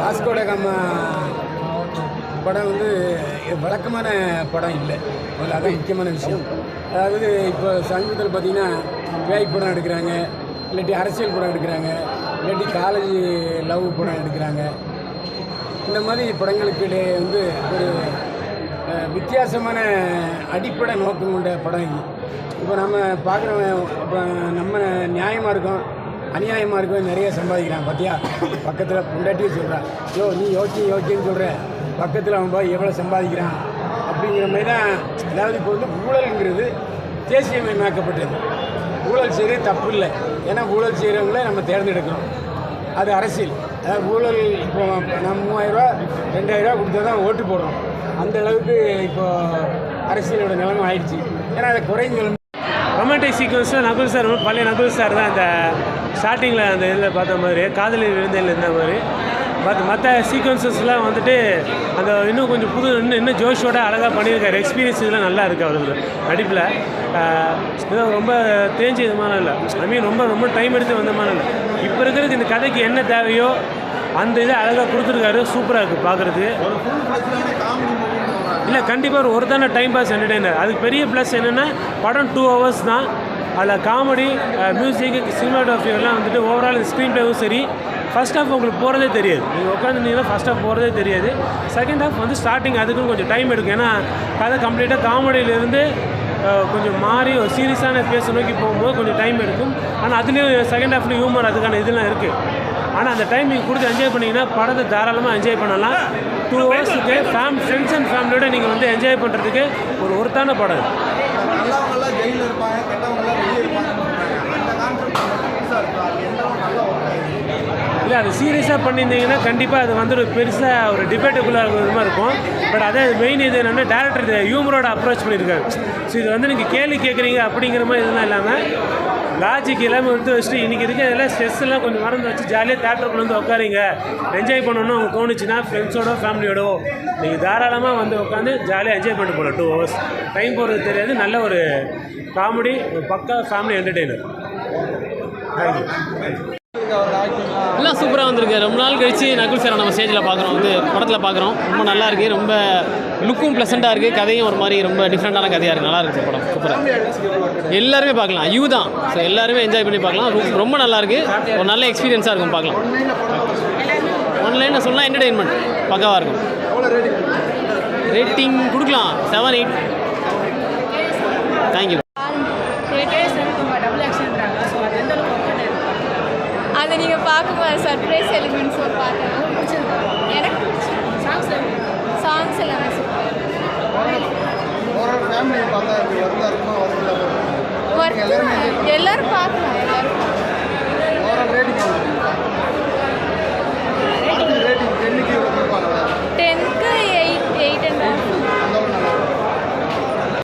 வாஸ்கோட கம்மா படம் வந்து வழக்கமான படம் இல்லை. முதல்ல அதான் முக்கியமான விஷயம். அதாவது இப்போ சமீபத்தில் பார்த்தீங்கன்னா வேய் படம் எடுக்கிறாங்க இல்லாட்டி அரசியல் படம் எடுக்கிறாங்க இல்லாட்டி காலேஜ் லவ் படம் எடுக்கிறாங்க. இந்த மாதிரி படங்களுக்கு இடையே வந்து ஒரு வித்தியாசமான அடிப்படை நோக்கம் கொண்ட படம் இது. இப்போ நம்ம பார்க்குற இப்போ நம்ம நியாயமாக இருக்கோம். அநியாயமாக இருக்கவே நிறைய சம்பாதிக்கிறான் பார்த்தியா பக்கத்தில் பொண்டாட்டியும் சொல்கிறான் யோ நீ யோக்கி யோக்கின்னு சொல்கிற பக்கத்தில் அவன் போய் எவ்வளோ சம்பாதிக்கிறான்? அப்படிங்கிற மாதிரி தான் அதாவது இப்போ வந்து ஊழல்ங்கிறது தேசியமயமாக்கப்பட்டது ஊழல் செய்கிறது தப்பு இல்லை. ஏன்னா ஊழல் செய்கிறவங்கள நம்ம தேர்ந்தெடுக்கிறோம். அது அரசியல். அதாவது ஊழல் இப்போ நம்ம மூவாயிரரூவா ரெண்டாயிரரூவா கொடுத்தா தான் ஓட்டு போடுறோம். அந்த அளவுக்கு இப்போ அரசியலோட நிலைமை ஆயிடுச்சு. ஏன்னா அதை குறைஞ்ச ரொமான்டிக் சீக்வன்ஸில் நகுல் சார் பழைய நகுல் சார் தான் அந்த ஸ்டார்டிங்கில் அந்த இதில் பார்த்த மாதிரி காதலில் விழுந்தில் இருந்த மாதிரி. பட் மற்ற சீக்வன்சஸ்லாம் வந்துட்டு அந்த இன்னும் கொஞ்சம் புது இன்னும் இன்னும் ஜோஷோட அழகாக பண்ணியிருக்காரு. எக்ஸ்பீரியன்ஸ் இதெல்லாம் நல்லா இருக்குது அவருக்கு. நடிப்பில். ஏதோ ரொம்ப தேஞ்ச விதமான இல்லை. ஐ மீன் ரொம்ப ரொம்ப டைம் எடுத்து வந்த மாதிரி இல்லை. இப்போ இருக்கிறதுக்கு இந்த கதைக்கு என்ன தேவையோ அந்த இதை அழகாக கொடுத்துருக்காரு. சூப்பராக இருக்குது பார்க்குறதுக்கு. இல்லை கண்டிப்பாக ஒரு ஒருத்தான டைம் பாஸ் என்டர்டைனர் அதுக்கு பெரிய ப்ளஸ் என்னென்னா படம் டூ ஹவர்ஸ் தான். அதில் காமெடி மியூசிக் சினிமாட்டோஃபி எல்லாம் வந்துட்டு ஓவரால் ஸ்க்ரீன் பிளேவும் சரி. ஃபர்ஸ்ட் ஹாஃப் உங்களுக்கு போகிறதே தெரியாது. நீங்கள் உட்காந்துருந்தீங்கன்னா ஃபர்ஸ்ட் ஹாஃப் போகிறதே தெரியாது. செகண்ட் ஹாஃப் வந்து ஸ்டார்டிங் அதுக்கும் கொஞ்சம் டைம் எடுக்கும். ஏன்னா கதை கம்ப்ளீட்டாக காமெடியிலேருந்து கொஞ்சம் மாறி ஒரு சீரியஸான பேச நோக்கி போகும்போது கொஞ்சம் டைம் எடுக்கும். ஆனால் அதுலேயும் செகண்ட் ஹாஃப்லேயும் ஹியூமர் அதுக்கான இதெல்லாம் இருக்குது ஆனால் அந்த டைம் நீங்கள் கொடுத்து என்ஜாய் பண்ணிங்கன்னா படத்தை தாராளமாக என்ஜாய் பண்ணலாம். டூ ஹவர்ஸுக்கு ஃபேம் ஃப்ரெண்ட்ஸ் அண்ட் ஃபேமிலியோட நீங்கள் வந்து என்ஜாய் பண்ணுறதுக்கு ஒரு ஒருத்தான படம் அது சீரியஸாக பண்ணியிருந்தீங்கன்னா கண்டிப்பாக அது வந்து ஒரு பெருசாக ஒரு டிபேட்டுக்குள்ளே விதமாக இருக்கும். பட் அதே மெயின் இது என்னென்னா டேரக்டர் இது ஹியூமரோட அப்ரோச் பண்ணியிருக்காரு. ஸோ இது வந்து நீங்கள் கேள்வி கேட்குறீங்க அப்படிங்கிற மாதிரி இதெல்லாம் இல்லாமல் லாஜிக் எல்லாமே எடுத்து வச்சுட்டு இன்றைக்கி இருக்க எல்லாம் ஸ்ட்ரெஸ் எல்லாம் கொஞ்சம் மறந்து வச்சு ஜாலியாக தேட்டருக்குள்ள வந்து உட்காருங்க. என்ஜாய் பண்ணணும்னு உங்களுக்கு தோணுச்சுன்னா ஃப்ரெண்ட்ஸோட ஃபேமிலியோட நீங்கள் தாராளமாக வந்து உட்காந்து ஜாலியாக என்ஜாய் பண்ணிட்டு போகலாம் டூ ஹவர்ஸ் டைம் போகிறது தெரியாது. நல்ல ஒரு காமெடி ஒரு பக்கா ஃபேமிலி என்டர்டெய்னர் தேங்க்யூ அவர் எல்லாம் சூப்பராக வந்திருக்கு. ரொம்ப நாள் கழிச்சு நகுல் சாரை நம்ம ஸ்டேஜில் பார்க்குறோம். வந்து படத்தில் பார்க்குறோம். ரொம்ப நல்லா இருக்கு. ரொம்ப லுக்கும் ப்ளசண்ட்டாக இருக்குது கதையும் ஒரு மாதிரி ரொம்ப டிஃப்ரெண்ட்டான கதையாக இருக்குது நல்லா இருக்குது படம். சூப்பராக எல்லாருமே பார்க்கலாம். யூ தான். ஸோ எல்லாருமே என்ஜாய் பண்ணி பார்க்கலாம். ரொம்ப- ரொம்ப நல்லா இருக்கு. ஒரு நல்ல எக்ஸ்பீரியன்ஸாக இருக்கும் பார்க்கலாம். ஆன்லைனில் சொன்னால் என்டர்டெயின்மெண்ட் பக்காவாக இருக்கும். ரேட்டிங் கொடுக்கலாம். செவன் எயிட் தேங்க்யூ அதை நீங்கள் பார்க்கும்போது சர்ப்ரைஸ் எலிமெண்ட்ஸும் பார்த்தேன். எனக்கு சாங்ஸ் எல்லாமே ஒர்க் எல்லாரும் பார்க்கலாம் எல்லாரும்